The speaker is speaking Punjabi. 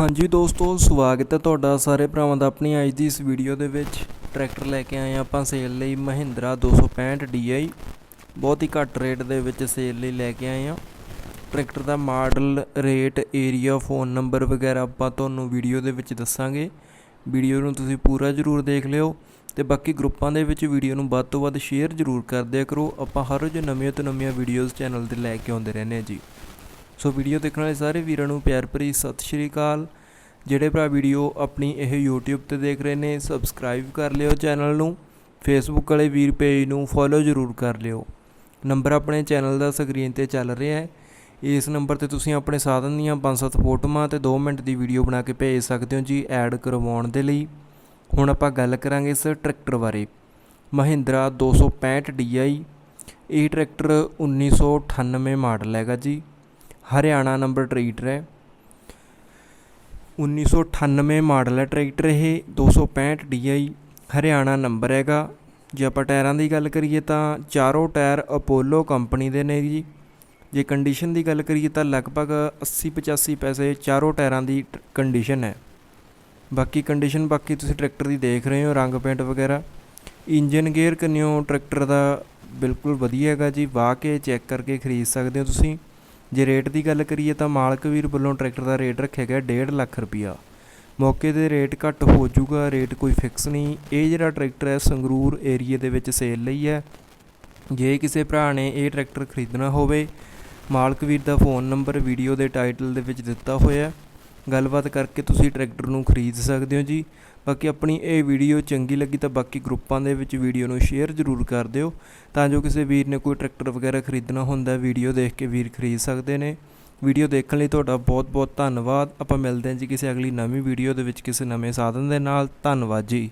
ਹਾਂਜੀ ਦੋਸਤੋ, ਸਵਾਗਤ ਹੈ ਤੁਹਾਡਾ ਸਾਰੇ ਭਰਾਵਾਂ ਦਾ ਆਪਣੀ ਅੱਜ ਦੀ ਇਸ ਵੀਡੀਓ ਦੇ ਵਿੱਚ। ਟਰੈਕਟਰ ਲੈ ਕੇ ਆਏ ਹਾਂ ਆਪਾਂ ਸੇਲ ਲਈ ਮਹਿੰਦਰਾ 265 DI ਬਹੁਤ ਹੀ ਘੱਟ ਰੇਟ ਦੇ ਵਿੱਚ ਸੇਲ ਲਈ ਲੈ ਕੇ ਆਏ ਹਾਂ। ਟਰੈਕਟਰ ਦਾ model, rate area phone number ਵਗੈਰਾ ਆਪਾਂ ਤੁਹਾਨੂੰ ਵੀਡੀਓ ਦੇ ਵਿੱਚ ਦੱਸਾਂਗੇ। ਵੀਡੀਓ ਨੂੰ ਤੁਸੀਂ ਪੂਰਾ ਜ਼ਰੂਰ ਦੇਖ ਲਿਓ ਤੇ ਬਾਕੀ ਗਰੁੱਪਾਂ ਦੇ ਵਿੱਚ ਵੀਡੀਓ ਨੂੰ ਵੱਧ ਤੋਂ ਵੱਧ ਸ਼ੇਅਰ ਜ਼ਰੂਰ ਕਰ ਦਿਆ ਕਰੋ। ਆਪਾਂ ਹਰ ਰੋਜ਼ ਨਵੀਆਂ ਤੋਂ ਨਵੀਆਂ ਵੀਡੀਓਜ਼ ਚੈਨਲ ਤੇ ਲੈ ਕੇ ਆਉਂਦੇ ਰਹਿੰਦੇ ਹਾਂ ਜੀ। ਸੋ ਵੀਡੀਓ ਦੇਖਣ ਵਾਲੇ ਸਾਰੇ ਵੀਰਾਂ ਨੂੰ ਪਿਆਰ ਭਰੀ ਸਤਿ ਸ਼੍ਰੀ ਅਕਾਲ। ਜਿਹੜੇ ਭਰਾ ਵੀਡੀਓ ਆਪਣੀ ਇਹ YouTube ਤੇ ਦੇਖ ਰਹੇ ਨੇ ਸਬਸਕ੍ਰਾਈਬ ਕਰ ਲਿਓ ਚੈਨਲ ਨੂੰ। Facebook ਵਾਲੇ ਵੀਰ ਪੇਜ ਨੂੰ ਫੋਲੋ ਜ਼ਰੂਰ ਕਰ ਲਿਓ। ਨੰਬਰ ਆਪਣੇ ਚੈਨਲ ਦਾ ਸਕਰੀਨ ਤੇ ਚੱਲ ਰਿਹਾ ਹੈ। ਇਸ ਨੰਬਰ ਤੇ ਤੁਸੀਂ ਆਪਣੇ ਸਾਧਨ ਦੀਆਂ 5-7 ਫੋਟੋਆਂ ਤੇ 2 ਮਿੰਟ ਦੀ ਵੀਡੀਓ ਬਣਾ ਕੇ ਭੇਜ ਸਕਦੇ ਹੋ ਜੀ ਐਡ ਕਰਵਾਉਣ ਦੇ ਲਈ। ਹੁਣ ਆਪਾਂ ਗੱਲ ਕਰਾਂਗੇ ਇਸ ਟਰੈਕਟਰ ਬਾਰੇ। ਮਹਿੰਦਰਾ 265 DI ਇਹ ਟਰੈਕਟਰ 1998 ਮਾਡਲ ਹੈਗਾ ਜੀ। ਹਰਿਆਣਾ ਨੰਬਰ ਟਰੈਕਟਰ ਹੈ। 1998 ਮਾਡਲ ਹੈ ਟਰੈਕਟਰ ਇਹ 265 DI ਹਰਿਆਣਾ ਨੰਬਰ ਹੈਗਾ। ਜੇ ਆਪਾਂ ਟਾਇਰਾਂ ਦੀ ਗੱਲ ਕਰੀਏ ਤਾਂ ਚਾਰੋਂ ਟਾਇਰ ਅਪੋਲੋ ਕੰਪਨੀ ਦੇ ਨੇ ਜੀ। ਜੇ ਕੰਡੀਸ਼ਨ ਦੀ ਗੱਲ ਕਰੀਏ ਤਾਂ ਲਗਭਗ 80 85 ਪੈਸੇ ਚਾਰੋਂ ਟਾਇਰਾਂ ਦੀ ਕੰਡੀਸ਼ਨ ਹੈ। ਬਾਕੀ ਕੰਡੀਸ਼ਨ ਬਾਕੀ ਤੁਸੀਂ ਟਰੈਕਟਰ ਦੀ ਦੇਖ ਰਹੇ ਹੋ, ਰੰਗ ਪੇਂਟ ਵਗੈਰਾ। ਇੰਜਨ ਗੇਅਰ ਕੰਨਿਓ, ਟਰੈਕਟਰ ਦਾ ਬਿਲਕੁਲ ਵਧੀਆ ਹੈਗਾ ਜੀ। ਵਾਹ ਕੇ ਚੈੱਕ ਕਰਕੇ ਖਰੀਦ ਸਕਦੇ ਹੋ ਤੁਸੀਂ। ਜੇ ਰੇਟ ਦੀ ਗੱਲ ਕਰੀਏ ਤਾਂ ਮਾਲਕ ਵੀਰ ਵੱਲੋਂ ਟਰੈਕਟਰ ਦਾ ਰੇਟ ਰੱਖਿਆ ਗਿਆ 1.5 ਲੱਖ ਰੁਪਿਆ ਮੌਕੇ ਤੇ ਰੇਟ ਘੱਟ ਹੋ ਜਾਊਗਾ, ਰੇਟ ਕੋਈ ਫਿਕਸ ਨਹੀਂ। ਇਹ ਜਿਹੜਾ ਟਰੈਕਟਰ ਹੈ, ਸੰਗਰੂਰ ਏਰੀਏ ਦੇ ਵਿੱਚ ਸੇਲ ਲਈ ਹੈ। ਜੇ ਕਿਸੇ ਭਰਾ ਨੇ ਇਹ ਟਰੈਕਟਰ ਖਰੀਦਣਾ ਹੋਵੇ, ਮਾਲਕ ਵੀਰ ਦਾ ਫੋਨ ਨੰਬਰ ਵੀਡੀਓ ਦੇ ਟਾਈਟਲ ਦੇ ਵਿੱਚ ਦਿੱਤਾ ਹੋਇਆ ਗੱਲਬਾਤ ਕਰਕੇ ਤੁਸੀਂ ਟਰੈਕਟਰ ਨੂੰ ਖਰੀਦ ਸਕਦੇ ਹੋ ਜੀ। ਬਾਕੀ ਆਪਣੀ ਇਹ ਵੀਡੀਓ ਚੰਗੀ ਲੱਗੀ ਤਾਂ ਬਾਕੀ ਗਰੁੱਪਾਂ ਦੇ ਵਿੱਚ ਵੀਡੀਓ ਨੂੰ ਸ਼ੇਅਰ ਜ਼ਰੂਰ ਕਰ ਦਿਓ। ਤਾਂ ਜੋ ਕਿਸੇ ਵੀਰ ਨੇ ਕੋਈ ਟਰੈਕਟਰ ਵਗੈਰਾ ਖਰੀਦਣਾ ਹੁੰਦਾ, ਵੀਡੀਓ ਦੇਖ ਕੇ ਵੀਰ ਖਰੀਦ ਸਕਦੇ ਨੇ। ਵੀਡੀਓ ਦੇਖਣ ਲਈ ਤੁਹਾਡਾ ਬਹੁਤ ਬਹੁਤ ਧੰਨਵਾਦ। ਆਪਾਂ ਮਿਲਦੇ ਹਾਂ ਜੀ ਕਿਸੇ ਅਗਲੀ ਨਵੀਂ ਵੀਡੀਓ ਦੇ ਵਿੱਚ ਕਿਸੇ ਨਵੇਂ ਸਾਧਨ ਦੇ ਨਾਲ। ਧੰਨਵਾਦ ਜੀ।